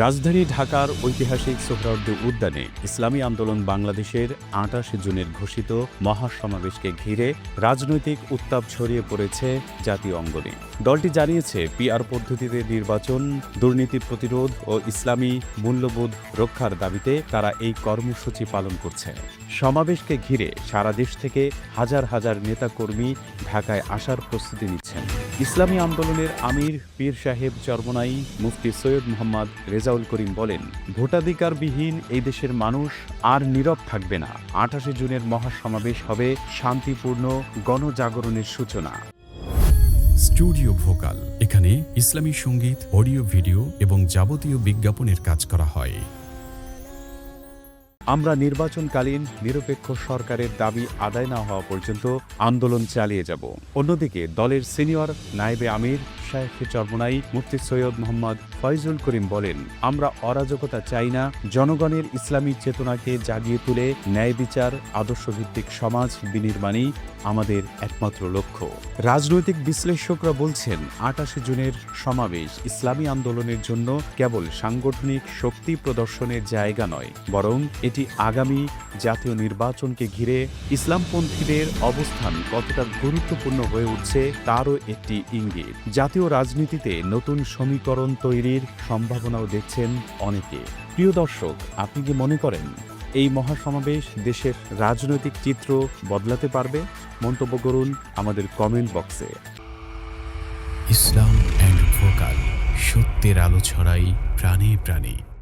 রাজধানী ঢাকার ঐতিহাসিক সোহরাওয়ার্দী উদ্যানে ইসলামী আন্দোলন বাংলাদেশের আটাশে জুনের ঘোষিত মহাসমাবেশকে ঘিরে রাজনৈতিক উত্তাপ ছড়িয়ে পড়েছে জাতীয় অঙ্গনে। দলটি জানিয়েছে, পিআর পদ্ধতিতে নির্বাচন, দুর্নীতি প্রতিরোধ ও ইসলামী মূল্যবোধ রক্ষার দাবিতে তারা এই কর্মসূচি পালন করছে। সমাবেশকে ঘিরে সারা দেশ থেকে হাজার হাজার নেতাকর্মী ঢাকায় আসার প্রস্তুতি নিচ্ছেন। ইসলামী আন্দোলনের আমির পীর সাহেব চরমনাই মুফতি সৈয়দ মোহাম্মদ রেজাউল করিম বলেন, ভোটাধিকারবিহীন এই দেশের মানুষ আর নীরব থাকবে না। আঠাশে জুনের মহাসমাবেশ হবে শান্তিপূর্ণ গণজাগরণের সূচনা। স্টুডিও ভোকাল, এখানে ইসলামী সংগীত, অডিও ভিডিও এবং যাবতীয় বিজ্ঞাপনের কাজ করা হয়। আমরা নির্বাচনকালীন নিরপেক্ষ সরকারের দাবি আদায় না হওয়া পর্যন্ত আন্দোলন চালিয়ে যাব। অন্যদিকে দলের সিনিয়র নায়েবে আমির শাহেখ চরমনাই মুফতি সৈয়দ মোহাম্মদ ফয়জুল করিম বলেন, আমরা অরাজকতা চাই না, জনগণের ইসলামী চেতনাকে জাগিয়ে তুলে ন্যায় বিচার, আদর্শভিত্তিক সমাজ বিনির্মাণই আমাদের একমাত্র লক্ষ্য। রাজনৈতিক বিশ্লেষকরা বলছেন, আটাশে জুনের সমাবেশ ইসলামী আন্দোলনের জন্য কেবল সাংগঠনিক শক্তি প্রদর্শনের জায়গা নয়, বরং এটি আগামী জাতীয় নির্বাচনকে ঘিরে ইসলামপন্থীদের অবস্থান কতটা গুরুত্বপূর্ণ হয়ে উঠছে তারও একটি ইঙ্গিত। জাতীয় রাজনীতিতে নতুন সমীকরণ তৈরির সম্ভাবনাও দেখছেন অনেকে। প্রিয় দর্শক, আপনি কি মনে করেন এই মহাসমাবেশ দেশের রাজনৈতিক চিত্র বদলাতে পারবে? মন্তব্য করুন আমাদের কমেন্ট বক্সে। ইসলাম অ্যান্ড ভোকাল, সত্যের আলো ছড়াই প্রাণে প্রাণে।